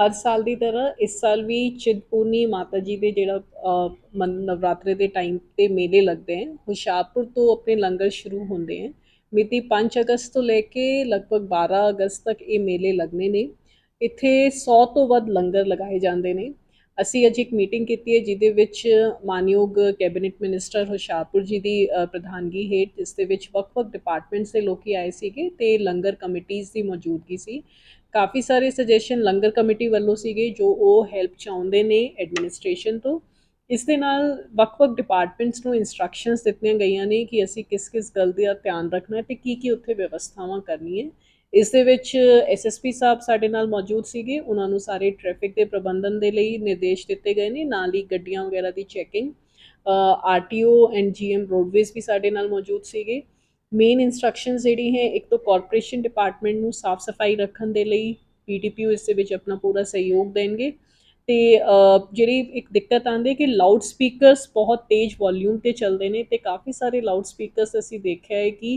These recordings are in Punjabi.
ਹਰ ਸਾਲ ਦੀ ਤਰ੍ਹਾਂ ਇਸ ਸਾਲ ਵੀ ਚਿੰਤਪੂਰਨੀ ਮਾਤਾ ਜੀ ਦੇ ਜਿਹੜਾ ਮਨ ਨਵਰਾਤਰੇ ਦੇ ਟਾਈਮ ਤੇ ਮੇਲੇ ਲੱਗਦੇ ਹਨ ਹੁਸ਼ਿਆਰਪੁਰ ਤੋਂ ਆਪਣੇ ਲੰਗਰ ਸ਼ੁਰੂ ਹੁੰਦੇ ਹਨ ਮਿਤੀ 5 ਅਗਸਤ ਤੋਂ ਲੈ ਕੇ ਲਗਭਗ 12 ਅਗਸਤ ਤੱਕ ਇਹ ਮੇਲੇ ਲੱਗਣੇ ਨੇ। ਇੱਥੇ 100 ਤੋਂ ਵੱਧ ਲੰਗਰ ਲਗਾਏ ਜਾਂਦੇ ਨੇ। ਅਸੀਂ ਅੱਜ ਇੱਕ ਮੀਟਿੰਗ ਕੀਤੀ ਹੈ ਜਿਹਦੇ ਵਿੱਚ ਮਾਨਯੋਗ ਕੈਬਨਿਟ ਮਿਨਿਸਟਰ ਹੁਸ਼ਿਆਰਪੁਰ ਜੀ ਦੀ ਪ੍ਰਧਾਨਗੀ ਹੇਠ, ਜਿਸ ਦੇ ਵਿੱਚ ਵੱਖ-ਵੱਖ ਡਿਪਾਰਟਮੈਂਟਸ ਦੇ ਲੋਕੀ ਆਏ ਸੀਗੇ ਤੇ ਲੰਗਰ ਕਮੇਟੀਆਂ ਦੀ ਮੌਜੂਦਗੀ ਸੀ। ਕਾਫੀ ਸਾਰੇ ਸੁਜੈਸ਼ਨ ਲੰਗਰ ਕਮੇਟੀ ਵੱਲੋਂ ਸੀਗੇ, ਜੋ ਉਹ ਹੈਲਪ ਚਾਹੁੰਦੇ ਨੇ ਐਡਮਿਨਿਸਟ੍ਰੇਸ਼ਨ ਤੋਂ। ਇਸ ਦੇ ਨਾਲ ਵੱਖ-ਵੱਖ ਡਿਪਾਰਟਮੈਂਟਸ ਨੂੰ ਇਨਸਟਰਕਸ਼ਨਸ ਦਿੱਤੀਆਂ ਗਈਆਂ ਨੇ ਕਿ ਅਸੀਂ ਕਿਸ-ਕਿਸ ਗੱਲ ਦਾ ਧਿਆਨ ਰੱਖਣਾ ਹੈ ਤੇ ਕੀ-ਕੀ ਉੱਥੇ ਵਿਵਸਥਾਵਾਂ ਕਰਨੀ ਹੈ। ਇਸ ਦੇ ਵਿੱਚ ਐਸਐਸਪੀ ਸਾਹਿਬ ਸਾਡੇ ਨਾਲ ਮੌਜੂਦ ਸੀਗੇ। ਉਹਨਾਂ ਨੂੰ ਸਾਰੇ ਟ੍ਰੈਫਿਕ ਦੇ ਪ੍ਰਬੰਧਨ ਦੇ ਲਈ ਨਿਰਦੇਸ਼ ਦਿੱਤੇ ਗਏ ਨੇ। ਨਾਲ ਹੀ ਗੱਡੀਆਂ ਵਗੈਰਾ ਦੀ checking RTO and GM roadways ਵੀ ਸਾਡੇ ਨਾਲ ਮੌਜੂਦ ਸੀਗੇ। ਮੇਨ ਇਨਸਟਰਕਸ਼ਨਸ ਜਿਹੜੀ ਹੈ, ਇੱਕ ਤਾਂ ਕਾਰਪੋਰੇਸ਼ਨ ਡਿਪਾਰਟਮੈਂਟ ਨੂੰ ਸਾਫ਼ ਸਫ਼ਾਈ ਰੱਖਣ ਦੇ ਲਈ ਪੀਡੀਪੀਯੂ ਇਸ ਦੇ ਵਿੱਚ ਆਪਣਾ ਪੂਰਾ ਸਹਿਯੋਗ ਦੇਣਗੇ। ਤੇ ਜਿਹੜੀ ਇੱਕ ਦਿੱਕਤ ਆਉਂਦੀ ਹੈ ਕਿ ਲਾਊਡ ਸਪੀਕਰਸ ਬਹੁਤ ਤੇਜ਼ ਵੋਲਿਊਮ ਤੇ ਚੱਲਦੇ ਨੇ ਤੇ ਕਾਫੀ ਸਾਰੇ ਲਾਊਡ ਸਪੀਕਰਸ ਅਸੀਂ ਦੇਖਿਆ ਹੈ ਕਿ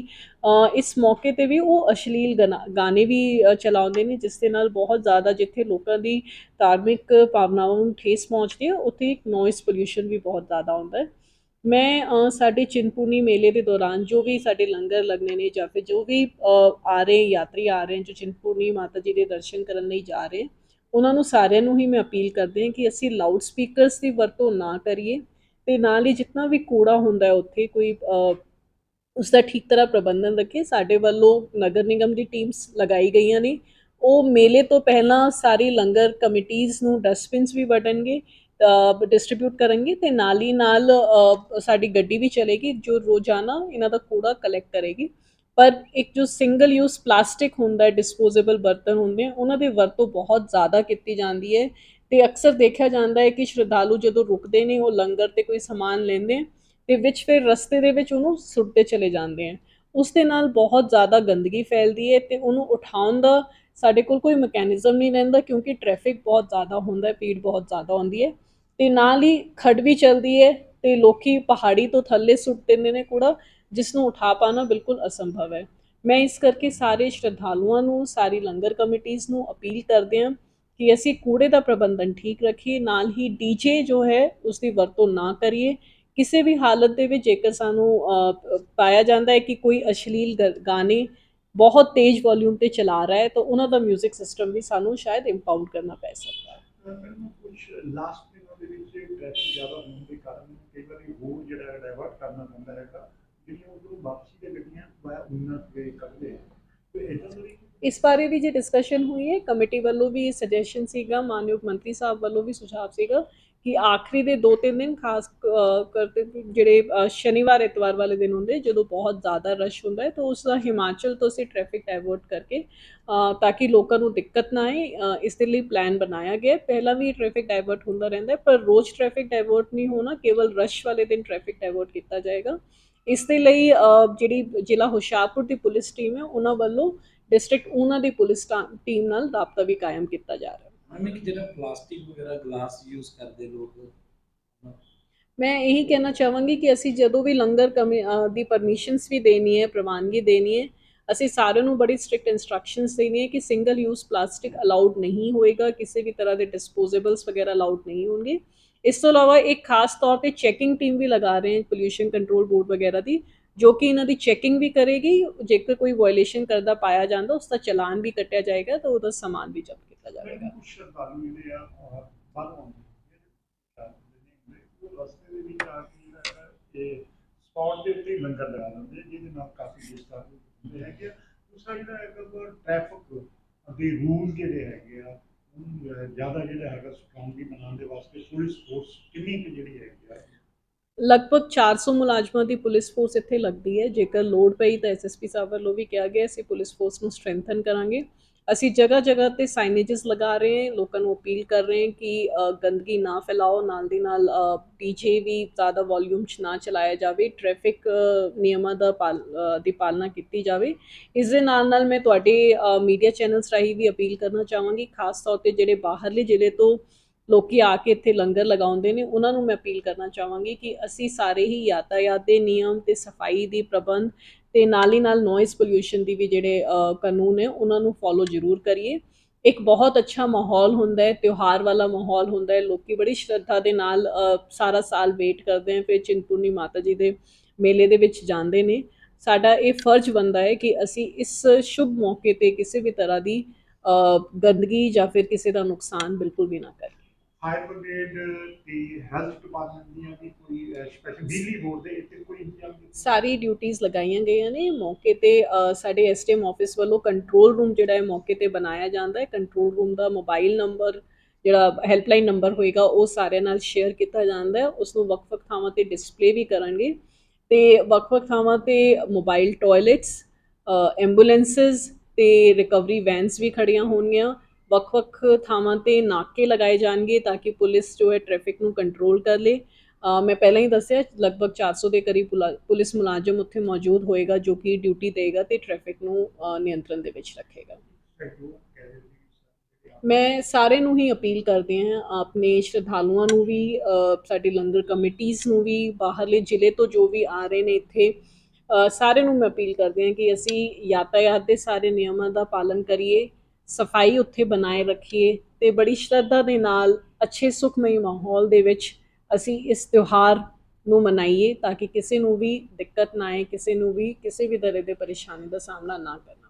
ਇਸ ਮੌਕੇ ਤੇ ਵੀ ਉਹ ਅਸ਼ਲੀਲ ਗਾਣਾ- ਗਾਣੇ ਵੀ ਚਲਾਉਂਦੇ ਨੇ ਜਿਸ ਦੇ ਨਾਲ ਬਹੁਤ ਜ਼ਿਆਦਾ ਜਿੱਥੇ ਲੋਕਾਂ ਦੀ ਧਾਰਮਿਕ ਭਾਵਨਾਵਾਂ ਨੂੰ ਠੇਸ ਪਹੁੰਚਦੀ ਹੈ, ਉੱਥੇ ਇੱਕ ਨੋਇਸ ਪੋਲਿਊਸ਼ਨ ਵੀ ਬਹੁਤ ਜ਼ਿਆਦਾ ਹੁੰਦਾ ਹੈ। ਮੈਂ ਸਾਡੇ ਚਿੰਤਪੁਰਨੀ ਮੇਲੇ ਦੇ ਦੌਰਾਨ ਜੋ ਵੀ ਸਾਡੇ ਲੰਗਰ ਲੱਗਣੇ ਨੇ ਜਾਂ ਫਿਰ ਜੋ ਵੀ ਆ ਰਹੇ ਯਾਤਰੀ ਆ ਰਹੇ ਜੋ ਚਿੰਤਪੁਰਨੀ ਮਾਤਾ ਜੀ ਦੇ ਦਰਸ਼ਨ ਕਰਨ ਲਈ ਜਾ ਰਹੇ ਉਹਨਾਂ ਨੂੰ ਸਾਰਿਆਂ ਨੂੰ ਹੀ ਮੈਂ ਅਪੀਲ ਕਰਦੀ ਹਾਂ ਕਿ ਅਸੀਂ ਲਾਊਡ ਸਪੀਕਰਸ ਦੀ ਵਰਤੋਂ ਨਾ ਕਰੀਏ ਤੇ ਨਾਲ ਹੀ ਜਿੰਨਾ ਵੀ ਕੂੜਾ ਹੁੰਦਾ ਹੈ ਉੱਥੇ ਕੋਈ ਅ, ਉਸ ਦਾ ਠੀਕ ਤਰ੍ਹਾਂ ਪ੍ਰਬੰਧਨ ਰੱਖੇ। ਸਾਡੇ ਵੱਲੋਂ ਨਗਰ ਨਿਗਮ ਦੀ ਟੀਮਸ ਲਗਾਈ ਗਈਆਂ ਨੇ। ਉਹ ਮੇਲੇ ਤੋਂ ਪਹਿਲਾਂ ਸਾਰੀ ਲੰਗਰ ਕਮੇਟੀਆਂ ਨੂੰ ਡਸਟਬਿਨਸ ਵੀ ਵਟਣਗੇ ਡਿਸਟ੍ਰੀਬਿਊਟ ਕਰਨਗੇ ਤੇ ਨਾਲ ਹੀ ਨਾਲ ਸਾਡੀ ਗੱਡੀ ਵੀ ਚਲੇਗੀ ਜੋ ਰੋਜ਼ਾਨਾ ਇਹਨਾਂ ਦਾ ਕੂੜਾ ਕਲੈਕਟ ਕਰੇਗੀ। ਪਰ ਇੱਕ ਜੋ ਸਿੰਗਲ ਯੂਜ਼ ਪਲਾਸਟਿਕ ਹੁੰਦਾ ਹੈ ਡਿਸਪੋਜ਼ੇਬਲ ਬਰਤਨ ਹੁੰਦੇ ਆ, ਉਹਨਾਂ ਦੀ ਵਰਤੋਂ ਬਹੁਤ ਜ਼ਿਆਦਾ ਕੀਤੀ ਜਾਂਦੀ ਹੈ ਤੇ ਅਕਸਰ ਦੇਖਿਆ ਜਾਂਦਾ ਹੈ ਕਿ ਸ਼ਰਧਾਲੂ ਜਦੋਂ ਰੁਕਦੇ ਨੇ, ਉਹ ਲੰਗਰ ਤੇ ਕੋਈ ਸਮਾਨ ਲੈਂਦੇ ਆ ਤੇ ਵਿੱਚ ਫਿਰ ਰਸਤੇ ਦੇ ਵਿੱਚ ਉਹਨੂੰ ਸੁੱਟਦੇ ਚਲੇ ਜਾਂਦੇ ਆ। ਉਸ ਦੇ ਨਾਲ ਬਹੁਤ ਜ਼ਿਆਦਾ ਗੰਦਗੀ ਫੈਲਦੀ ਹੈ ਤੇ ਉਹਨੂੰ ਉਠਾਉਣ ਦਾ ਸਾਡੇ ਕੋਲ ਕੋਈ ਮੈਕੈਨਿਜ਼ਮ ਨਹੀਂ ਰਹਿੰਦਾ ਕਿਉਂਕਿ ਟ੍ਰੈਫਿਕ ਬਹੁਤ ਜ਼ਿਆਦਾ ਹੁੰਦਾ ਹੈ, ਭੀੜ ਬਹੁਤ ਜ਼ਿਆਦਾ ਹੁੰਦੀ ਹੈ ਤੇ ਨਾਲ ਹੀ ਖੜ ਵੀ ਚਲਦੀ ਹੈ ਤੇ ਲੋਕੀ ਪਹਾੜੀ ਤੋਂ ਥੱਲੇ ਸੁੱਟ ਦਿੰਦੇ ਨੇ ਕੂੜਾ ਜਿਸ ਨੂੰ ਉਠਾ ਪਾਣਾ ਬਿਲਕੁਲ ਅਸੰਭਵ ਹੈ। ਮੈਂ ਇਸ ਕਰਕੇ ਸਾਰੇ ਸ਼ਰਧਾਲੂਆਂ ਨੂੰ, ਸਾਰੀ ਲੰਗਰ ਕਮੇਟੀਆਂ ਨੂੰ ਅਪੀਲ ਕਰਦੇ ਹਾਂ ਕਿ ਅਸੀਂ ਕੂੜੇ ਦਾ ਪ੍ਰਬੰਧਨ ਠੀਕ ਰੱਖੀਏ, ਨਾਲ ਹੀ ਡੀਜੇ ਜੋ ਹੈ ਉਸ ਦੀ ਵਰਤੋਂ ਨਾ ਕਰੀਏ। ਕਿਸੇ ਵੀ ਹਾਲਤ ਦੇ ਵਿੱਚ ਜੇਕਰ ਸਾਨੂੰ ਪਾਇਆ ਜਾਂਦਾ ਹੈ ਕਿ ਕੋਈ ਅਸ਼ਲੀਲ ਗ- ਗਾਣੇ ਬਹੁਤ ਤੇਜ਼ ਵੋਲਿਊਮ ਤੇ ਚਲਾ ਰਿਹਾ ਹੈ, ਤਾਂ ਉਹਨਾਂ ਦਾ 뮤직 ਸਿਸਟਮ ਵੀ ਸਾਨੂੰ ਸ਼ਾਇਦ ਇੰਪਾਊਂਡ ਕਰਨਾ ਪੈ ਸਕਦਾ ਹੈ। ਕੁਝ ਲਾਸਟ ਦਿਨਾਂ ਦੇ ਵਿੱਚ ਟ੍ਰੈਫਿਕ ਜ਼ਿਆਦਾ ਹੋਣ ਦੇ ਕਾਰਨ ਕਈ ਵਾਰੀ ਰੋਡ ਜਿਹੜਾ ਡਾਇਵਰਟ ਕਰਨਾ ਪੈਂਦਾ ਹੈਗਾ। ਜਿਹੜੀਆਂ ਦੇ ਗੱਡੀਆਂ ਵਾਇਆ ਉਨਤ ਵੇ ਕਰਦੇ ਤੇ ਇਦਾਂ ਦਾ ਇਸ ਬਾਰੇ ਵੀ ਜੇ ਡਿਸਕਸ਼ਨ ਹੋਈ ਹੈ ਕਮੇਟੀ ਵੱਲੋਂ ਵੀ ਸੁਜੈਸ਼ਨ ਸੀਗਾ ਮਾਨਯੋਗ ਮੰਤਰੀ ਸਾਹਿਬ ਵੱਲੋਂ ਵੀ ਸੁਝਾਅ ਸੀਗਾ ਕਿ ਆਖਰੀ ਦੇ 2-3 ਦਿਨ ਖਾਸ ਅ, ਜਿਹੜੇ ਸ਼ਨੀਵਾਰ ਐਤਵਾਰ ਵਾਲੇ ਦਿਨ ਹੁੰਦੇ ਜਦੋਂ ਬਹੁਤ ਜ਼ਿਆਦਾ ਰਸ਼ ਹੁੰਦਾ ਹੈ ਤਾਂ ਉਸ ਦਾ ਹਿਮਾਚਲ ਤੋਂ ਅਸੀਂ ਟ੍ਰੈਫਿਕ ਡਾਇਵਰਟ ਕਰਕੇ ਤਾਂ ਕਿ ਲੋਕਾਂ ਨੂੰ ਦਿੱਕਤ ਨਾ ਆਏ ਇਸ ਦੇ ਲਈ ਪਲਾਨ ਬਣਾਇਆ ਗਿਆ ਪਹਿਲਾਂ ਵੀ ਟ੍ਰੈਫਿਕ ਡਾਇਵਰਟ ਹੁੰਦਾ ਰਹਿੰਦਾ ਪਰ ਰੋਜ਼ ਟ੍ਰੈਫਿਕ ਡਾਇਵਰਟ ਨਹੀਂ ਹੋਣਾ ਕੇਵਲ ਰਸ਼ ਵਾਲੇ ਦਿਨ ਟ੍ਰੈਫਿਕ ਡਾਇਵਰਟ ਕੀਤਾ ਜਾਏਗਾ। ਇਸ ਦੇ ਲਈ ਜਿਹੜੀ ਜ਼ਿਲ੍ਹਾ ਹੁਸ਼ਿਆਰਪੁਰ ਦੀ ਪੁਲਿਸ ਟੀਮ ਹੈ ਉਹਨਾਂ ਵੱਲੋਂ ਡਿਸਟ੍ਰਿਕਟ ਉਹਨਾਂ ਦੀ ਪੁਲਿਸ ਟੀਮ ਨਾਲ ਰਾਬਤਾ ਵੀ ਕਾਇਮ ਕੀਤਾ ਜਾ ਰਿਹਾ। ਹੈ ਮੈਂ ਕਿ ਜਿਹੜਾ ਪਲਾਸਟਿਕ ਵਗੈਰਾ ਗਲਾਸ ਯੂਜ਼ ਕਰਦੇ ਲੋਕ ਮੈਂ ਇਹੀ ਕਹਿਣਾ ਚਾਹਾਂਗੀ ਕਿ ਅਸੀਂ ਜਦੋਂ ਵੀ ਲੰਗਰ ਦੀ ਪਰਮਿਸ਼ਨਸ ਵੀ ਦੇਣੀ ਹੈ ਪ੍ਰਵਾਨਗੀ ਦੇਣੀ ਹੈ ਅਸੀਂ ਸਾਰਿਆਂ ਨੂੰ ਬੜੀ ਸਟ੍ਰਿਕਟ ਇਨਸਟਰਕਸ਼ਨਸ ਦੇਣੀ ਹੈ ਕਿ ਸਿੰਗਲ ਯੂਜ਼ ਪਲਾਸਟਿਕ ਅਲਾਉਡ ਨਹੀਂ ਹੋਏਗਾ ਕਿਸੇ ਵੀ ਤਰ੍ਹਾਂ ਦੇ ਡਿਸਪੋਜ਼ੇਬਲਸ ਵਗੈਰਾ ਅਲਾਉਡ ਨਹੀਂ ਹੋਣਗੇ। ਇਸ ਤੋਂ ਇਲਾਵਾ ਇੱਕ ਖਾਸ ਤੌਰ ਤੇ ਚੈਕਿੰਗ ਟੀਮ ਵੀ ਲਗਾ ਰਹੇ ਹਾਂ ਪੋਲਿਊਸ਼ਨ ਕੰਟਰੋਲ ਬੋਰਡ ਵਗੈਰਾ ਦੀ ਜੋ ਕਿ ਇਹਨਾਂ ਦੀ ਚੈਕਿੰਗ ਵੀ ਕਰੇਗੀ ਜੇਕਰ ਕੋਈ ਵਾਇਓਲੇਸ਼ਨ ਕਰਦਾ ਪਾਇਆ ਜਾਂਦਾ ਉਸ ਦਾ ਚਲਾਨ ਵੀ ਕੱਟਿਆ ਜਾਏਗਾ ਤਾਂ ਉਹਦਾ ਸਮਾਨ ਵੀ ਜ਼ਬਤ ਕੀਤਾ ਜਾਵੇਗਾ ਕੁਝ ਸ਼ਰਧਾਲੂ ਜਿਹੜੇ ਆ ਬਾਹਰੋਂ ਆਉਂਦੇ ਨੇ ਉਹ ਰਸਤੇ ਦੇ ਵਿੱਚ ਆ ਕੇ ਜਿਹੜਾ ਹੈਗਾ ਇਹ ਸਪੌਟ ਦੇ ਉੱਤੇ ਹੀ ਲੰਗਰ ਲਗਾ ਦਿੰਦੇ ਆ, ਜਿਹਦੇ ਨਾਲ ਕਾਫੀ ਡਿਸਟਰਬ ਹੁੰਦੇ ਹੈਗੇ ਆ ਦੂਸਰਾ ਜਿਹੜਾ ਹੈਗਾ ਟ੍ਰੈਫਿਕ ਦੇ ਰੂਲ ਜਿਹੜੇ ਹੈਗੇ ਆ ਉਹਨੂੰ ਜਿਹੜਾ ਜ਼ਿਆਦਾ ਜਿਹੜਾ ਹੈਗਾ ਸਟਰੋਂਗਲੀ ਬਣਾਉਣ ਦੇ ਵਾਸਤੇ ਪੁਲਿਸ ਫੋਰਸ ਕਿੰਨੀ ਕੁ ਜਿਹੜੀ ਹੈਗੀ ਆ? ਲਗਭਗ 400 ਮੁਲਾਜ਼ਮਾਂ ਦੀ ਪੁਲਿਸ ਫੋਰਸ ਇੱਥੇ ਲੱਗਦੀ ਹੈ। ਜੇਕਰ ਲੋੜ ਪਈ ਤਾਂ ਐਸਐਸਪੀ ਸਾਹਿਬ ਵੱਲੋਂ ਵੀ ਕਿਹਾ ਗਿਆ, ਅਸੀਂ ਪੁਲਿਸ ਫੋਰਸ ਨੂੰ ਸਟਰੈਂਥਨ ਕਰਾਂਗੇ। ਅਸੀਂ ਜਗ੍ਹਾ ਜਗ੍ਹਾ ਤੇ ਸਾਈਨੇजेस ਲਗਾ ਰਹੇ ਹਾਂ, ਲੋਕਾਂ ਨੂੰ ਅਪੀਲ ਕਰ ਰਹੇ ਹਾਂ ਕਿ ਗੰਦਗੀ ਨਾ ਫੈਲਾਓ, ਨਾਲ ਦੀ ਨਾਲ ਡੀਜੇ ਵੀ ਜ਼ਿਆਦਾ ਵੋਲਿਊਮ 'ਚ ਨਾ ਚਲਾਇਆ ਜਾਵੇ ਟ੍ਰੈਫਿਕ ਨਿਯਮਾਂ ਦਾ ਪਾਲ- ਦੀ ਪਾਲਣਾ ਕੀਤੀ ਜਾਵੇ। ਇਸ ਦੇ ਨਾਲ ਨਾਲ ਮੈਂ ਤੁਹਾਡੇ ਮੀਡੀਆ ਚੈਨਲਸ ਰਾਹੀਂ ਵੀ ਅਪੀਲ ਕਰਨਾ ਚਾਹਾਂਗੀ, ਖਾਸ ਤੌਰ ਤੇ ਜਿਹੜੇ ਬਾਹਰਲੇ ਜ਼ਿਲ੍ਹੇ ਤੋਂ ਲੋਕੀ ਆ ਕੇ ਇੱਥੇ ਲੰਗਰ ਲਗਾਉਂਦੇ ਨੇ, ਉਹਨਾਂ ਨੂੰ ਮੈਂ ਅਪੀਲ ਕਰਨਾ ਚਾਹਾਂਗੀ ਕਿ ਅਸੀਂ ਸਾਰੇ ਹੀ ਯਾਤਾਯਾਤ ਦੇ ਨਿਯਮ ਤੇ ਸਫ਼ਾਈ ਦੀ ਪ੍ਰਬੰਧ ਤੇ ਨਾਲ ਹੀ ਨਾਲ ਨੋਇਸ ਪੋਲਿਊਸ਼ਨ ਦੀ ਵੀ ਜਿਹੜੇ ਕਾਨੂੰਨ ਹੈ ਉਹਨਾਂ ਨੂੰ ਫੋਲੋ ਜ਼ਰੂਰ ਕਰੀਏ। ਇੱਕ ਬਹੁਤ ਅੱਛਾ ਮਾਹੌਲ ਹੁੰਦਾ ਹੈ, ਤਿਉਹਾਰ ਵਾਲਾ ਮਾਹੌਲ ਹੁੰਦਾ ਹੈ, ਲੋਕੀ ਬੜੀ ਸ਼ਰਧਾ ਦੇ ਨਾਲ ਸਾਰਾ ਸਾਲ ਵੇਟ ਕਰਦੇ ਆ ਫਿਰ ਚਿੰਤਪੁਰਨੀ ਮਾਤਾ ਜੀ ਦੇ ਮੇਲੇ ਦੇ ਵਿੱਚ ਜਾਂਦੇ ਨੇ। ਸਾਡਾ ਇਹ ਫਰਜ਼ ਬਣਦਾ ਹੈ ਕਿ ਅਸੀਂ ਇਸ ਸ਼ੁਭ ਮੌਕੇ ਤੇ ਕਿਸੇ ਵੀ ਤਰ੍ਹਾਂ ਦੀ ਗੰਦਗੀ ਜਾਂ ਫਿਰ ਕਿਸੇ ਦਾ ਨੁਕਸਾਨ ਬਿਲਕੁਲ ਵੀ ਨਾ ਕਰੀਏ। ਫਾਇਰ ਬ੍ਰਿਗੇਡ ਦੀ ਹੈਲਥ ਡਿਪਾਰਟਮੈਂਟ ਦੀਆਂ ਵੀ ਕੋਈ ਸਪੈਸ਼ਲ ਬਿਜਲੀ ਬੋਰਡ ਦੇ ਇੱਥੇ ਕੋਈ ਇੰਤਜ਼ਾਮ ਸਾਰੀ ਡਿਊਟੀਆਂ ਲਗਾਈਆਂ ਗਈਆਂ ਨੇ। ਮੌਕੇ ਤੇ ਅ, ਸਾਡੇ ਐਸਟੀਐਮ ਆਫਿਸ ਵੱਲੋਂ ਕੰਟਰੋਲ ਰੂਮ ਜਿਹੜਾ ਹੈ ਮੌਕੇ ਤੇ ਬਣਾਇਆ ਜਾਂਦਾ ਹੈ। ਕੰਟਰੋਲ ਰੂਮ ਦਾ ਮੋਬਾਈਲ ਨੰਬਰ ਜਿਹੜਾ ਹੈਲਪਲਾਈਨ ਨੰਬਰ ਹੋਏਗਾ ਉਹ ਸਾਰਿਆਂ ਨਾਲ ਸ਼ੇਅਰ ਕੀਤਾ ਜਾਂਦਾ ਹੈ। ਉਸ ਨੂੰ ਵੱਖ-ਵੱਖ ਥਾਵਾਂ ਤੇ ਡਿਸਪਲੇ ਵੀ ਕਰਨਗੇ ਤੇ ਵੱਖ-ਵੱਖ ਥਾਵਾਂ ਤੇ ਮੋਬਾਈਲ ਟਾਇਲਟਸ ਐਂਬੂਲੈਂਸਸ ਤੇ ਰਿਕਵਰੀ ਵੈਨਸ ਵੀ ਖੜੀਆਂ ਹੋਣਗੀਆਂ। ਵੱਖ-ਵੱਖ ਥਾਵਾਂ ਤੇ ਨਾਕੇ ਲਗਾਏ ਜਾਣਗੇ ਤਾਂ ਕਿ ਪੁਲਿਸ ਜੋ ਹੈ ਟ੍ਰੈਫਿਕ ਨੂੰ ਕੰਟਰੋਲ ਕਰ ਲੇ। ਮੈਂ ਪਹਿਲਾਂ ਹੀ ਦੱਸਿਆ ਲਗਭਗ 400 ਦੇ ਕਰੀਬ ਪੁਲਾ- ਪੁਲਿਸ ਮੁਲਾਜ਼ਮ ਉੱਥੇ ਮੌਜੂਦ ਹੋਏਗਾ ਜੋ ਕਿ ਡਿਊਟੀ ਦੇਗਾ ਤੇ ਟ੍ਰੈਫਿਕ ਨੂੰ ਨਿਯੰਤਰਣ ਦੇ ਵਿੱਚ ਰੱਖੇਗਾ। ਮੈਂ ਸਾਰੇ ਨੂੰ ਹੀ ਅਪੀਲ ਕਰਦੇ ਹਾਂ ਆਪਣੇ ਸ਼ਰਧਾਲੂਆਂ ਨੂੰ ਵੀ ਸਾਡੇ ਲੰਗਰ ਕਮੇਟੀਆਂ ਨੂੰ ਵੀ ਬਾਹਰਲੇ ਜ਼ਿਲ੍ਹੇ ਤੋਂ ਜੋ ਵੀ ਆ ਰਹੇ ਨੇ ਇੱਥੇ ਅ, ਸਾਰੇ ਨੂੰ ਮੈਂ ਅਪੀਲ ਕਰਦੇ ਹਾਂ ਕਿ ਅਸੀਂ ਯਾਤਾਯਾਤ ਦੇ ਸਾਰੇ ਨਿਯਮਾਂ ਦਾ ਪਾਲਨ ਕਰੀਏ। ਸਫ਼ਾਈ ਉੱਥੇ ਬਣਾਏ ਰੱਖੀਏ ਤੇ ਬੜੀ ਸ਼ਰਧਾ ਦੇ ਨਾਲ ਅੱਛੇ ਸੁਖਮਈ ਮਾਹੌਲ ਦੇ ਵਿੱਚ ਅਸੀਂ ਇਸ ਤਿਉਹਾਰ ਨੂੰ ਮਨਾਈਏ ਤਾਂ ਕਿ ਕਿਸੇ ਨੂੰ ਵੀ ਦਿੱਕਤ ਨਾ ਆਏ, ਕਿਸੇ ਨੂੰ ਵੀ ਕਿਸੇ ਵੀ ਤਰ੍ਹਾਂ ਦੇ ਪਰੇਸ਼ਾਨੀ ਦਾ ਸਾਹਮਣਾ ਨਾ ਕਰਨਾ